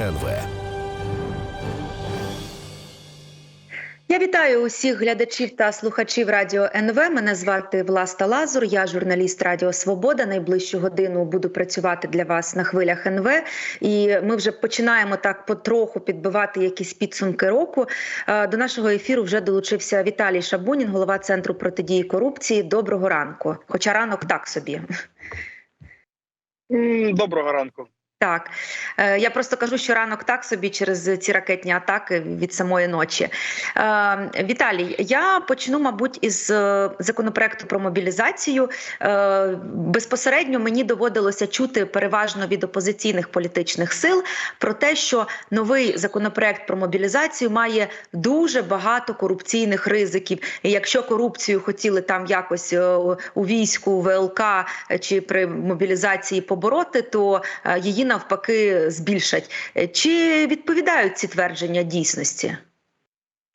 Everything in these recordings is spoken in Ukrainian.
НВ. Я вітаю усіх глядачів та слухачів Радіо НВ. Мене звати Власта Лазур. Я журналіст Радіо Свобода. Найближчу годину буду працювати для вас на хвилях НВ. І ми вже починаємо так потроху підбивати якісь підсумки року. Е, До нашого ефіру вже долучився Віталій Шабунін, голова центру протидії корупції. Доброго ранку. Хоча ранок так собі. Доброго ранку. Так, Е, я просто кажу, що ранок так собі через ці ракетні атаки від самої ночі. Е, Віталій, я почну, мабуть, із е, законопроекту про мобілізацію. Безпосередньо мені доводилося чути переважно від опозиційних політичних сил про те, що новий законопроект про мобілізацію має дуже багато корупційних ризиків. І якщо корупцію хотіли там якось у війську, ВЛК чи при мобілізації побороти, то її навпаки збільшать. Е, Чи відповідають ці твердження дійсності?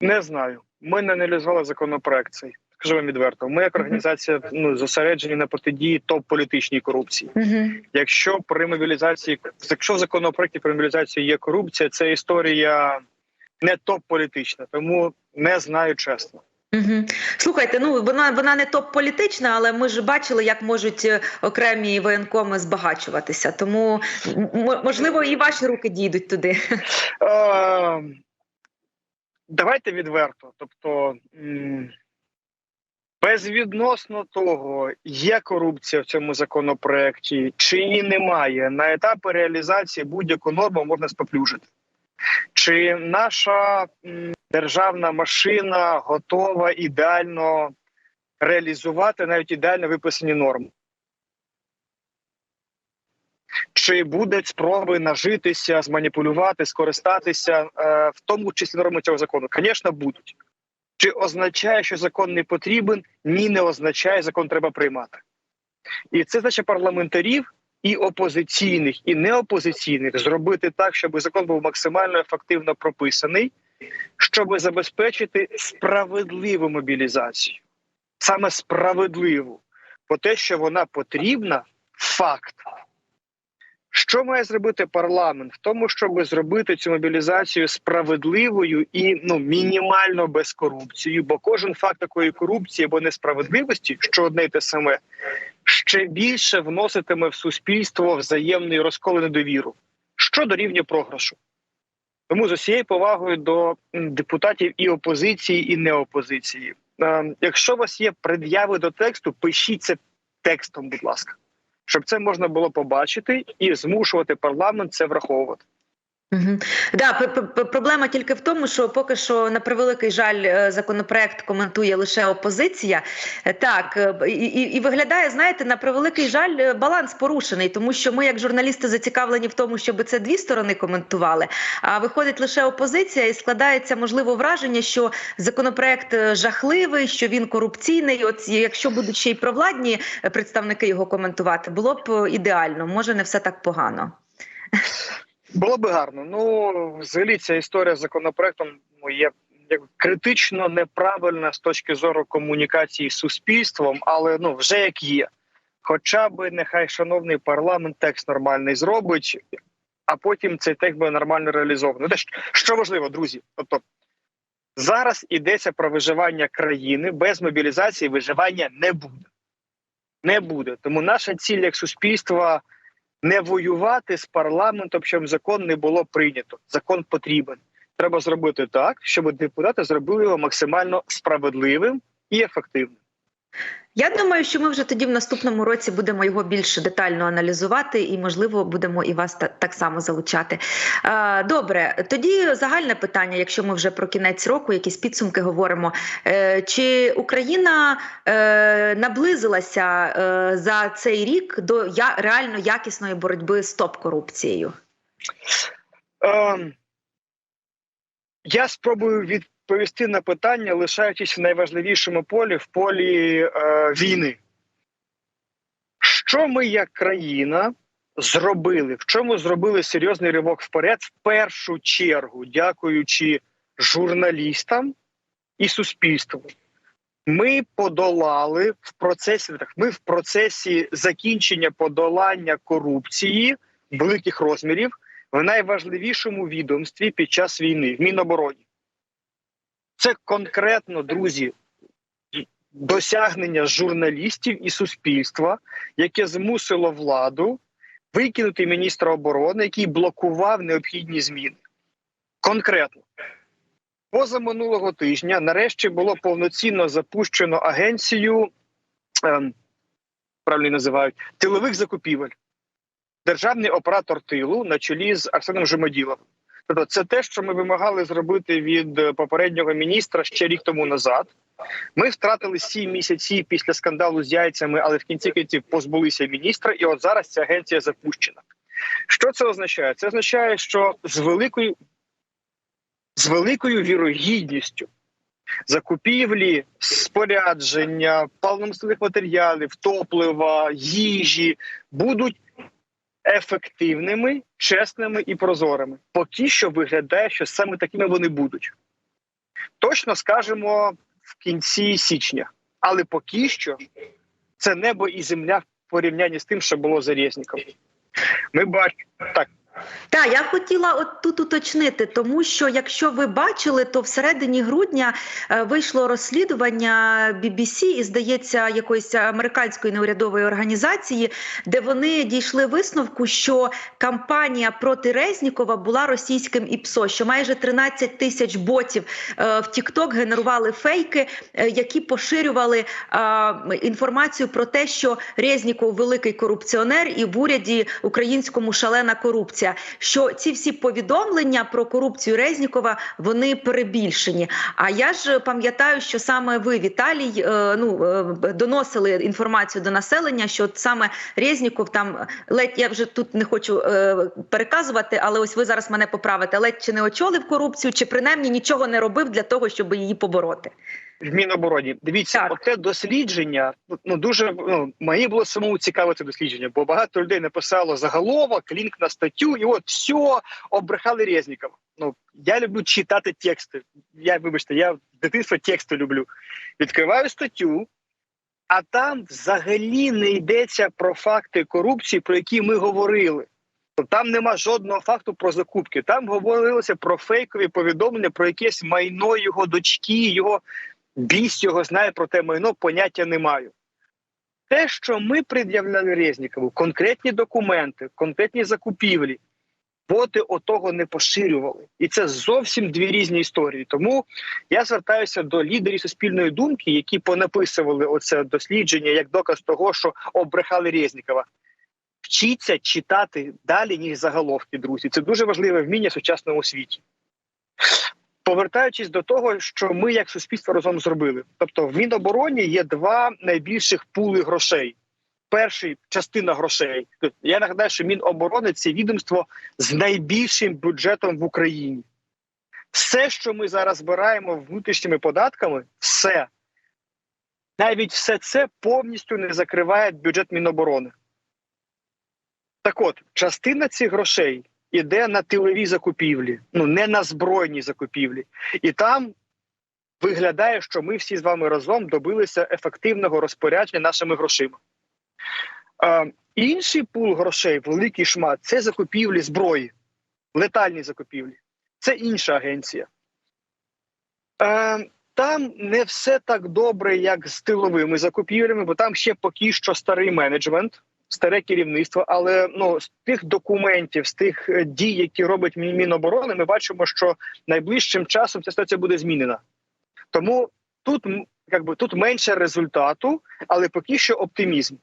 Не знаю. Ми не аналізували законопроект цей. Скажу вам відверто. Ми як організація ну зосереджені на протидії топ-політичній корупції. Угу. Якщо при мобілізації, якщо в законопроекті про мобілізацію є корупція, це історія не топ-політична, тому не знаю чесно. Слухайте, ну вона вона не топ політична, але ми ж бачили, як можуть е, окремі воєнкоми збагачуватися. Тому можливо і ваші руки дійдуть туди. Е, давайте відверто. Тобто, безвідносно того, є корупція в цьому законопроекті, чи її немає, на етапі реалізації будь-яку норму можна споплюжити. Чи наша державна машина готова ідеально реалізувати навіть ідеально виписані норми? Чи будуть спроби нажитися, зманіпулювати, скористатися, е, в тому числі нормами цього закону? Звісно, будуть. Чи означає, що закон не потрібен? Ні, не означає, закон треба приймати. І це значить парламентарів і опозиційних, і неопозиційних зробити так, щоб закон був максимально ефективно прописаний, щоб забезпечити справедливу мобілізацію. Саме справедливу. Бо те, що вона потрібна, факт. Що має зробити парламент в тому, щоб зробити цю мобілізацію справедливою і ну мінімально без корупції? Бо кожен факт такої корупції або несправедливості, що одне й те саме, ще більше вноситиме в суспільство взаємний розкол і недовіру, що дорівнює програшу. Тому з усією повагою до депутатів і опозиції, і неопозиції. Е, якщо у вас є пред'яви до тексту, пишіть це текстом, будь ласка щоб це можна було побачити і змушувати парламент це враховувати. Угу. Да, п- проблема тільки в тому, що поки що на превеликий жаль е, законопроект коментує лише опозиція. Е, Так е, і, і, і виглядає, знаєте, на превеликий жаль, баланс порушений, тому що ми, як журналісти, зацікавлені в тому, щоб це дві сторони коментували. А виходить лише опозиція, і складається можливо враження, що законопроект жахливий, що він корупційний. От якщо будуть ще й провладні представники його коментувати, було б ідеально. Може, не все так погано. Було би гарно. Ну взагалі ця історія з законопроектом ну, є як критично неправильна з точки зору комунікації з суспільством, але ну вже як є. Хоча би нехай шановний парламент текст нормальний зробить, а потім цей текст буде нормально реалізований. Те, що- що важливо, друзі, тобто зараз йдеться про виживання країни без мобілізації. Виживання не буде. Не буде. Тому наша ціль як суспільства не воювати з парламентом, щоб закон не було прийнято. Закон потрібен. Треба зробити так, щоб депутати зробили його максимально справедливим і ефективним. Я думаю, що ми вже тоді в наступному році будемо його більш детально аналізувати, і можливо будемо і вас так само залучати. Е, Добре, тоді загальне питання, якщо ми вже про кінець року, якісь підсумки говоримо. Е, Чи Україна е, наблизилася за цей рік до реально якісної боротьби з топ-корупцією? Ем, я спробую відповісти на питання, лишаючись в найважливішому полі в полі е, війни. Що ми як країна зробили? В чому зробили серйозний ривок вперед? В першу чергу, дякуючи журналістам і суспільству. Ми подолали в процесі. Ми в процесі закінчення подолання корупції великих розмірів в найважливішому відомстві під час війни в Мінобороні. Це конкретно, друзі, досягнення журналістів і суспільства, яке змусило владу викинути міністра оборони, який блокував необхідні зміни. Конкретно. Поза минулого тижня нарешті було повноцінно запущено агенцію, ем, правильно називають, тилових закупівель. Державний оператор тилу на чолі з Арсеном Жемоділовим. Тобто, це те, що ми вимагали зробити від е, попереднього міністра ще рік тому назад. Ми втратили сім місяців після скандалу з яйцями, але в кінці кінців позбулися міністра, і от зараз ця агенція запущена. Що це означає? Це означає, що з великою з великою вірогідністю закупівлі спорядження, паливно-мастильних матеріалів, топлива, їжі будуть ефективними, чесними і прозорими. Поки що виглядає, що саме такими вони будуть. Точно скажемо в кінці січня, але поки що це небо і земля в порівнянні з тим, що було за Резніком. Ми бачимо так. Так, я хотіла от тут уточнити, тому що якщо ви бачили, то всередині грудня е, вийшло розслідування BBC і, здається, якоїсь американської неурядової організації, де вони дійшли висновку, що кампанія проти Резнікова була російським ІПСО, що майже 13 тисяч ботів е, в TikTok генерували фейки, е, які поширювали інформацію про те, що Резніков великий корупціонер, і в уряді українському шалена корупція що ці всі повідомлення про корупцію Резнікова вони перебільшені. А я ж пам'ятаю, що саме ви, Віталій, е, ну е, доносили інформацію до населення, що саме Резніков там ледь я вже тут не хочу е, переказувати, але ось ви зараз мене поправите. Ледь чи не очолив корупцію, чи принаймні нічого не робив для того, щоб її побороти. В Мінобороні дивіться, Так. оте дослідження. Ну дуже ну мені було самому цікаве це дослідження, бо багато людей написало заголовок, лінк на статтю, і от все обрехали Резнікова. Ну я люблю читати тексти. Я вибачте, я в дитинстві тексти люблю. Відкриваю статтю, а там взагалі не йдеться про факти корупції, про які ми говорили. Там нема жодного факту про закупки. Там говорилося про фейкові повідомлення про якесь майно його дочки, його біс його знає про те майно, поняття не маю. Те, що ми пред'являли Резнікову, конкретні документи, конкретні закупівлі, боти отого не поширювали. І це зовсім дві різні історії. Тому я звертаюся до лідерів суспільної думки, які понаписували оце дослідження як доказ того, що обрехали Резнікова. Вчіться читати далі, ніж заголовки, друзі. Це дуже важливе вміння в сучасному світі. Повертаючись до того, що ми як суспільство разом зробили. Тобто, в Мінобороні є два найбільших пули грошей. Перший частина грошей. Я нагадаю, що Міноборони це відомство з найбільшим бюджетом в Україні. Все, що ми зараз збираємо внутрішніми податками, все навіть все це повністю не закриває бюджет Міноборони. Так от, частина цих грошей іде на тилові закупівлі, ну не на збройні закупівлі. І там виглядає, що ми всі з вами разом добилися ефективного розпорядження нашими грошима. Е, інший пул грошей, великий шмат, це закупівлі зброї, летальні закупівлі. Це інша агенція. Е, там не все так добре, як з тиловими закупівлями, бо там ще поки що старий менеджмент старе керівництво. Але ну з тих документів, з тих е, дій, які робить Міноборони, ми бачимо, що найближчим часом ця ситуація буде змінена. Тому тут якби тут менше результату, але поки що оптимізм.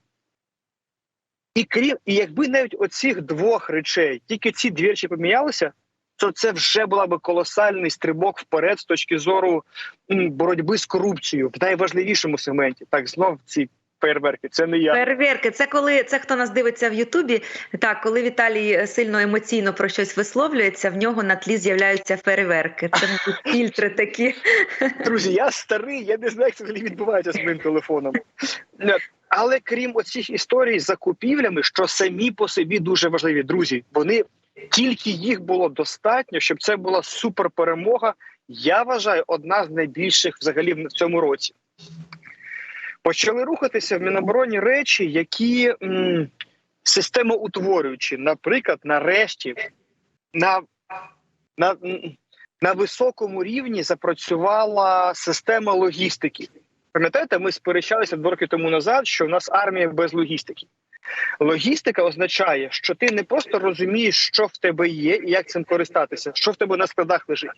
І крім, і якби навіть оцих двох речей, тільки ці дві речі помінялися, то це вже була би колосальний стрибок вперед з точки зору боротьби з корупцією в найважливішому сегменті. Так знов ці фейерверки. Це не я. Перевірки, це коли це хто нас дивиться в Ютубі. Так, коли Віталій сильно емоційно про щось висловлюється, в нього на тлі з'являються фейерверки. Це фільтри такі. Друзі, я старий, я не знаю, як це взагалі відбувається з моїм телефоном. Але крім оцих історій з закупівлями, що самі по собі дуже важливі, друзі, вони тільки їх було достатньо, щоб це була суперперемога. Я вважаю, одна з найбільших взагалі в цьому році. Почали рухатися в Мінобороні речі, які м, системоутворюючі. Наприклад, нарешті на, на, на високому рівні запрацювала система логістики. Пам'ятаєте, ми сперечалися два роки тому назад, що в нас армія без логістики. Логістика означає, що ти не просто розумієш, що в тебе є і як цим користатися, що в тебе на складах лежить.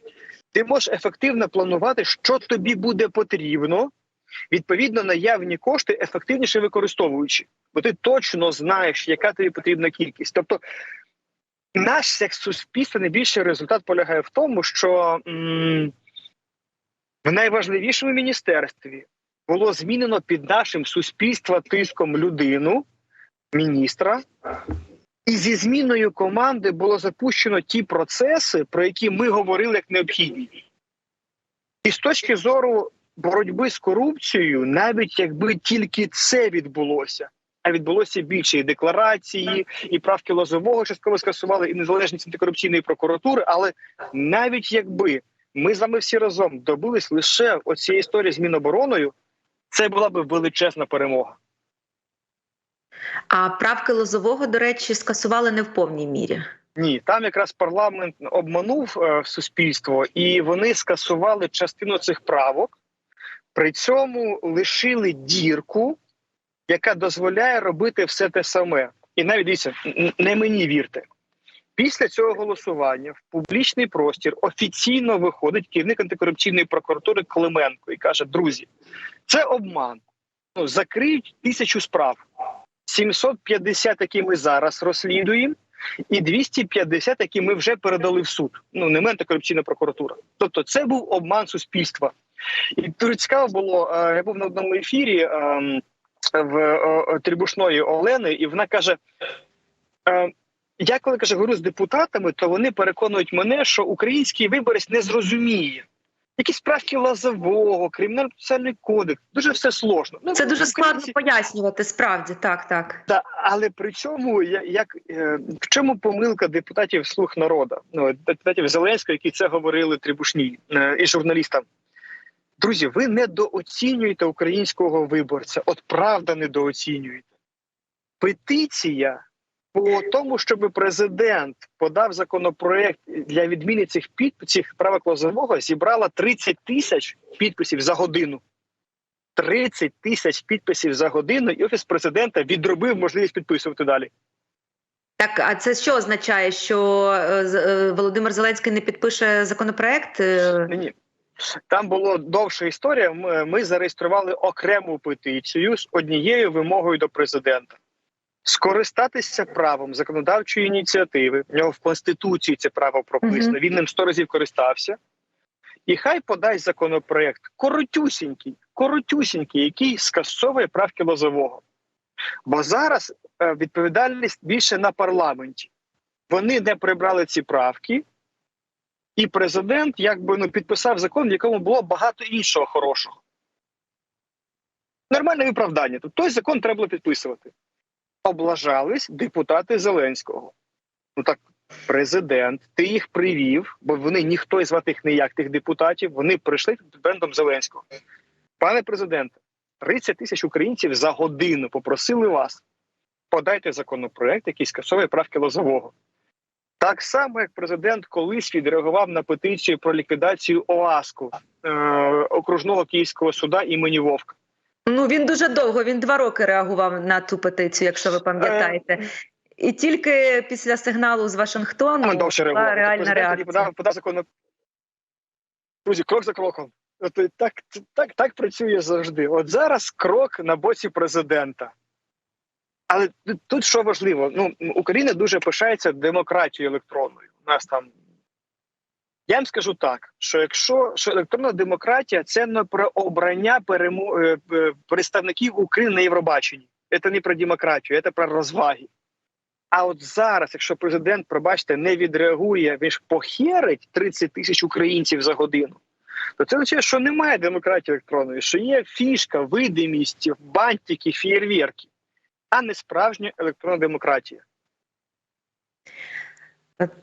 Ти можеш ефективно планувати, що тобі буде потрібно, відповідно наявні кошти ефективніше використовуючи, бо ти точно знаєш, яка тобі потрібна кількість. Тобто, наш як суспільство найбільший результат полягає в тому, що м- в найважливішому міністерстві було змінено під нашим суспільства тиском людину, міністра, і зі зміною команди було запущено ті процеси, про які ми говорили як необхідні. І з точки зору боротьби з корупцією, навіть якби тільки це відбулося, а відбулося більше і декларації, і правки лозового частково скасували, і незалежність антикорупційної прокуратури. Але навіть якби ми з вами всі разом добились лише оцієї історії з Мінобороною, це була б величезна перемога. А правки лозового, до речі, скасували не в повній мірі. Ні, там якраз парламент обманув е, суспільство, і вони скасували частину цих правок, при цьому лишили дірку, яка дозволяє робити все те саме. І навіть дивіться, не мені вірте. Після цього голосування в публічний простір офіційно виходить керівник антикорупційної прокуратури Клименко і каже: друзі, це обман. Ну, закриють тисячу справ. 750, які ми зараз розслідуємо, і 250, які ми вже передали в суд. Ну не ми антикорупційна прокуратура. Тобто, це був обман суспільства. І дуже цікаво було. е, Я був на одному ефірі ем, в е, е, Трибушної Олени, і вона каже: я коли каже, говорю з депутатами, то вони переконують мене, що український виборець не зрозуміє. Якісь правки лазового, кримінально процесуальний кодекс, дуже все сложно. Ну, Це дуже складно українці- пояснювати, справді, так, так. та, але при цьому як е, в чому помилка депутатів слуг народу? Ну депутатів Зеленського, які це говорили трибушні е, і журналістам. Друзі, ви недооцінюєте українського виборця. От правда, недооцінюєте. Петиція по тому, щоб президент подав законопроект для відміни цих підписів цих правок лозового, зібрала 30 тисяч підписів за годину. 30 тисяч підписів за годину, і офіс президента відробив можливість підписувати далі. Так, а це що означає, що е, е, Володимир Зеленський не підпише законопроект? Е, Ні, ні. Там була довша історія. Ми, ми зареєстрували окрему петицію з однією вимогою до президента. Скористатися правом законодавчої ініціативи. В нього в конституції це право прописано. Мгм. Він ним сто разів користався. І хай подасть законопроект коротюсінький, коротюсінький, який скасовує правки лозового. Бо зараз е, відповідальність більше на парламенті. Вони не прибрали ці правки, і президент якби ну підписав закон, в якому було багато іншого хорошого. Нормальне виправдання. Тут той закон треба було підписувати. Облажались депутати Зеленського. Ну так, президент, ти їх привів, бо вони ніхто і звати їх ніяк тих депутатів. Вони прийшли під брендом Зеленського. Пане президенте, 30 тисяч українців за годину попросили вас. Подайте законопроект, який скасовує правки лозового. Так само, як президент колись відреагував на петицію про ліквідацію ОАСКу е, окружного київського суда імені Вовка. Ну він дуже довго, він два роки реагував на ту петицію, якщо ви пам'ятаєте. І тільки після сигналу з Вашингтону була реагували. реальна реакція. подав, подав закон. Друзі, крок за кроком. От так, так, так працює завжди. От зараз крок на боці президента. Але тут- що важливо, ну Україна дуже пишається демократією електронною. У нас там. Я вам скажу так: що якщо що електронна демократія це не про обрання перему... е, е, представників України на Євробаченні. Це не про демократію, це про розваги. А от зараз, якщо президент, пробачте, не відреагує, він ж похерить 30 тисяч українців за годину, то це означає, що немає демократії електронної, що є фішка, видимість, бантики, фєєрверки, а не справжня електронна демократія.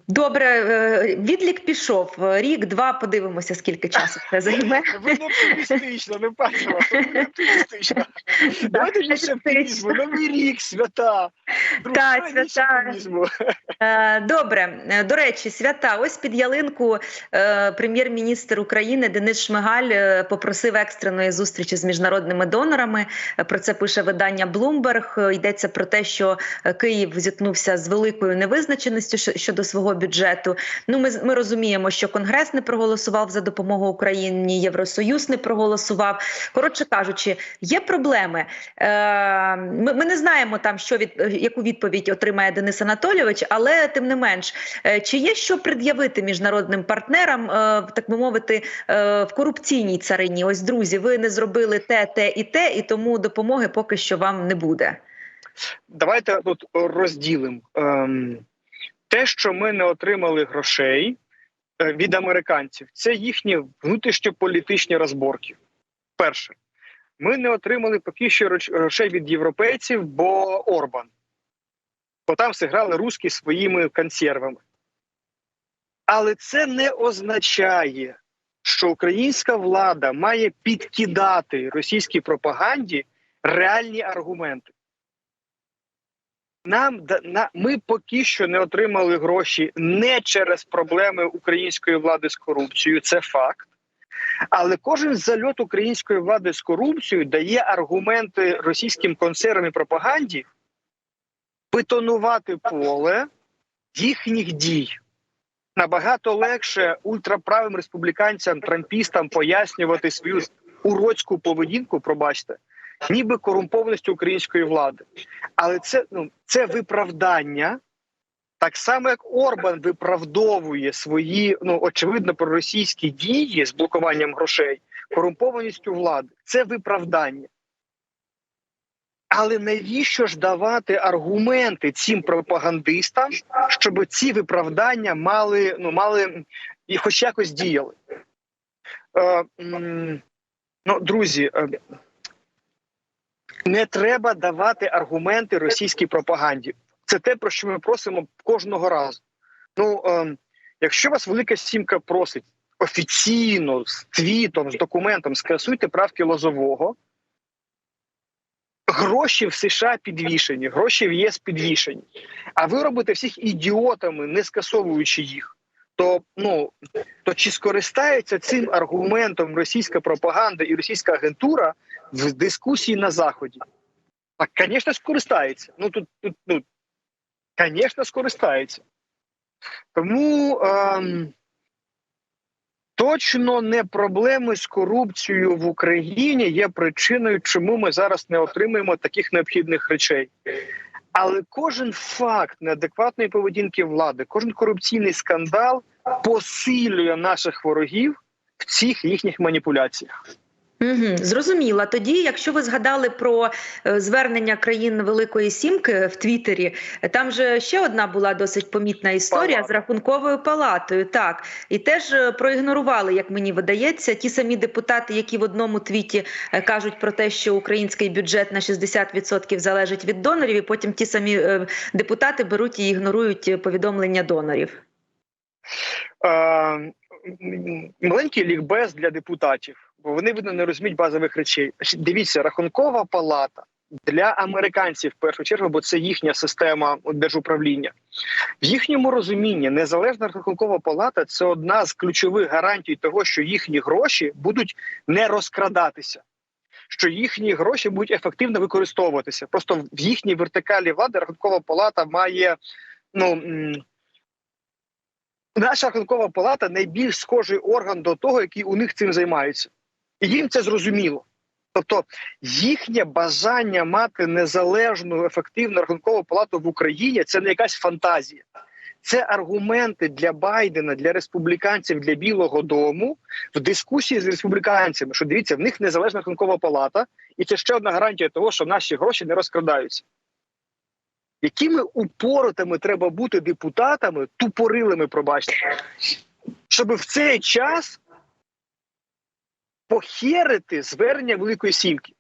Добре, е, відлік пішов. Рік, два, подивимося, скільки часу це займе. Ви не оптимістично, не бачила, оптимістично. Давайте більше оптимізму, новий рік, свята. Так, свята. Е, Добре, до речі, свята. Ось під ялинку е, прем'єр-міністр України Денис Шмигаль попросив екстреної зустрічі з міжнародними донорами. Про це пише видання Bloomberg. Йдеться про те, що Київ зіткнувся з великою невизначеністю щодо свого бюджету. Ну, ми ми розуміємо, що Конгрес не проголосував за допомогу Україні, Євросоюз не проголосував. Коротше кажучи, є проблеми. Е, Ми, ми не знаємо там, що від яку відповідь отримає Денис Анатолійович, але тим не менш, е, чи є що пред'явити міжнародним партнерам, е, так би мовити, е, в корупційній царині? Ось друзі, ви не зробили те, те і те, і тому допомоги поки що вам не буде. Давайте тут розділимо. Ем, те, що ми не отримали грошей е, від американців, це їхні внутрішньополітичні розборки. Перше, ми не отримали поки що грошей від європейців, бо Орбан. Бо там зіграли русські своїми консервами. Але це не означає, що українська влада має підкидати російській пропаганді реальні аргументи. Нам на ми поки що не отримали гроші не через проблеми української влади з корупцією, це факт. Але кожен зальот української влади з корупцією дає аргументи російським концернам і пропаганді бетонувати поле їхніх дій. Набагато легше ультраправим республіканцям, трампістам пояснювати свою уродську поведінку, пробачте, ніби корумпованість української влади. Але це ну це виправдання, так само як Орбан виправдовує свої ну очевидно проросійські дії з блокуванням грошей, корумпованістю влади. Це виправдання. Але навіщо ж давати аргументи цим пропагандистам, щоб ці виправдання мали ну мали і хоч якось діяли? Е, ну, друзі, е, не треба давати аргументи російській пропаганді. Це те, про що ми просимо кожного разу. Ну, е, якщо вас велика сімка просить офіційно з твітом, з документом, скасуйте правки Лозового. Гроші в США підвішені, гроші в ЄС підвішені. А ви робите всіх ідіотами, не скасовуючи їх. То ну то чи скористається цим аргументом російська пропаганда і російська агентура в дискусії на заході? Так, звісно, скористається. Ну тут, тут ну, звісно, скористається. Тому ем, точно не проблеми з корупцією в Україні є причиною, чому ми зараз не отримуємо таких необхідних речей. Але кожен факт неадекватної поведінки влади, кожен корупційний скандал посилює наших ворогів в цих їхніх маніпуляціях. Угу, зрозуміла. Тоді, якщо ви згадали про е, звернення країн Великої Сімки в Твіттері, там же ще одна була досить помітна історія Палата. з рахунковою палатою. Так, і теж е, проігнорували, як мені видається, ті самі депутати, які в одному твіті е, кажуть про те, що український бюджет на 60% залежить від донорів, і потім ті самі депутати беруть і ігнорують повідомлення донорів. Е, маленький лікбез для депутатів, бо вони видно не розуміють базових речей. Дивіться, рахункова палата для американців в першу чергу, бо це їхня система держуправління. В їхньому розумінні незалежна рахункова палата це одна з ключових гарантій того, що їхні гроші будуть не розкрадатися. Що їхні гроші будуть ефективно використовуватися. Просто в їхній вертикалі влади рахункова палата має ну наша рахункова палата найбільш схожий орган до того, який у них цим займаються, і їм це зрозуміло. Тобто їхнє бажання мати незалежну ефективну рахункову палату в Україні це не якась фантазія. Це аргументи для Байдена, для республіканців, для Білого Дому в дискусії з республіканцями. Що дивіться, в них незалежна рахункова палата, і це ще одна гарантія того, що наші гроші не розкрадаються. Якими упоротими треба бути депутатами, тупорилими, пробачте, щоб в цей час похерити звернення Великої Сімки.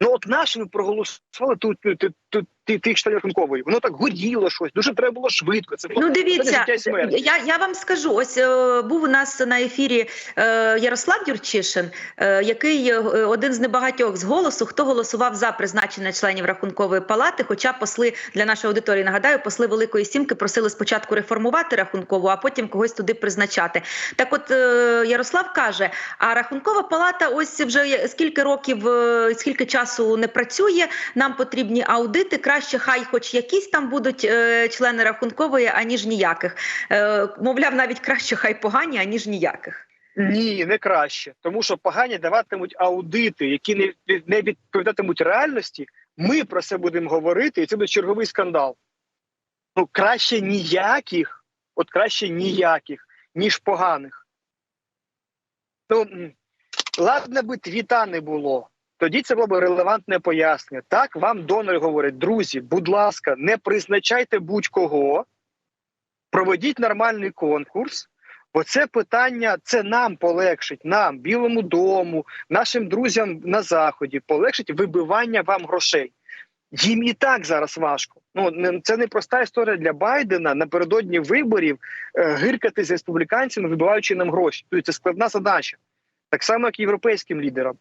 Ну, от нашими проголосувати працювали тут тут тих членів рахункової. Воно так горіло щось, дуже треба було швидко. Це було Ну, дивіться, я, я вам скажу: ось е, був у нас на ефірі е, Ярослав Юрчишин, е, який один з небагатьох з голосу, хто голосував за призначення членів рахункової палати. Хоча посли для нашої аудиторії нагадаю, посли Великої Сімки просили спочатку реформувати рахункову, а потім когось туди призначати. Так, от е, Ярослав каже: а рахункова палата, ось вже скільки років, скільки часу не працює. Нам потрібні аудити. Краще, хай, хоч якісь там будуть е, члени рахункової, аніж ніяких. Е, мовляв, навіть краще, хай погані, аніж ніяких. Ні, не краще, тому що погані даватимуть аудити, які не, не відповідатимуть реальності. Ми про це будемо говорити, і це буде черговий скандал. Ну краще ніяких, от краще ніяких, ніж поганих. Ну ладно би твіта не було. Тоді це було б релевантне пояснення. Так вам донори говорять, друзі, будь ласка, не призначайте будь-кого, проведіть нормальний конкурс. Бо це питання це нам полегшить, нам, Білому дому, нашим друзям на заході, полегшить вибивання вам грошей. Їм і так зараз важко. Ну це не проста історія для Байдена напередодні виборів е, гиркати з республіканцями, вибиваючи нам гроші. Тобто це складна задача, так само як і європейським лідерам.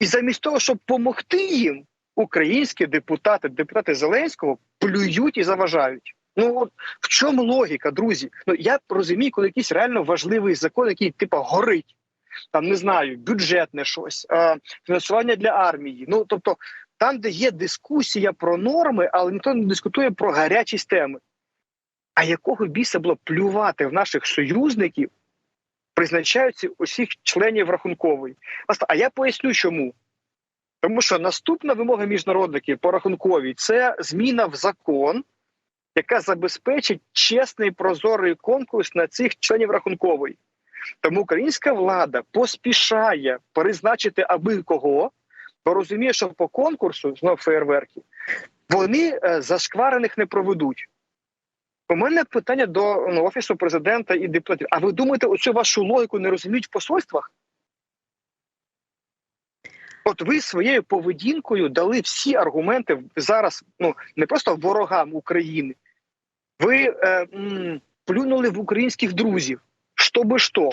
І замість того, щоб допомогти їм, українські депутати, депутати Зеленського плюють і заважають. Ну от в чому логіка, друзі? Ну я розумію, коли якийсь реально важливий закон, який типа горить, там не знаю, бюджетне щось, е, фінансування для армії. Ну тобто, там, де є дискусія про норми, але ніхто не дискутує про гарячі теми. А якого біса було плювати в наших союзників, призначаються усіх членів рахункової? А я поясню, чому. Тому що наступна вимога міжнародників по рахунковій це зміна в закон, яка забезпечить чесний прозорий конкурс на цих членів рахункової. Тому українська влада поспішає призначити аби кого, бо розуміє, що по конкурсу знов фейерверки вони е, зашкварених не проведуть. У мене питання до ну, офісу президента і депутатів. А ви думаєте, оцю вашу логіку не розуміють в посольствах? От ви своєю поведінкою дали всі аргументи зараз, ну не просто ворогам України. Ви е, м, плюнули в українських друзів. Що би що.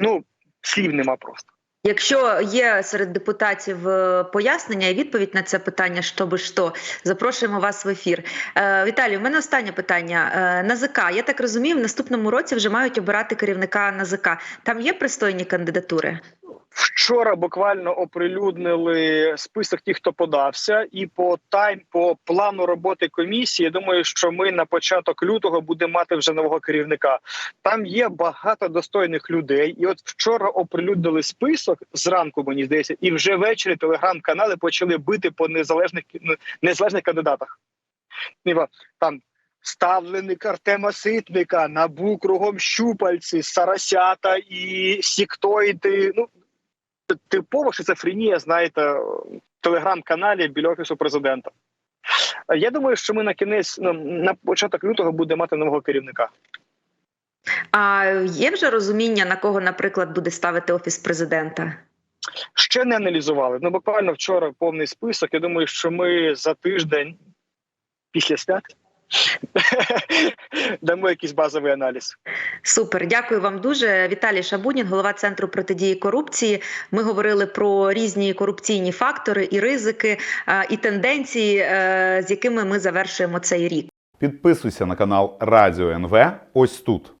Ну, слів нема просто. Якщо є серед депутатів е, пояснення і відповідь на це питання, що би що, запрошуємо вас в ефір. Е, Віталій, у мене останнє питання. Е, НАЗК, я так розумію, в наступному році вже мають обирати керівника НАЗК. Там є пристойні кандидатури? Вчора буквально оприлюднили список тих, хто подався, і по тайм по плану роботи комісії. Я думаю, що ми на початок лютого будемо мати вже нового керівника. Там є багато достойних людей, і от вчора оприлюднили список зранку, мені здається, і вже ввечері телеграм-канали почали бити по незалежних незалежних кандидатах. Там ставленик Артема Ситника, набу кругом щупальці, сарасята і сіктоїди. Ну типова шизофренія, знаєте, телеграм-каналі біля офісу президента. Я думаю, що ми на кінець ну, на початок лютого будемо мати нового керівника. А є вже розуміння, на кого, наприклад, буде ставити офіс президента? Ще не аналізували. Ну буквально вчора повний список. Я думаю, що ми за тиждень після свят дамо якийсь базовий аналіз. Супер, дякую вам дуже. Віталій Шабунін, голова центру протидії корупції. Ми говорили про різні корупційні фактори і ризики, і тенденції, е, з якими ми завершуємо цей рік. Підписуйся на канал Радіо НВ ось тут.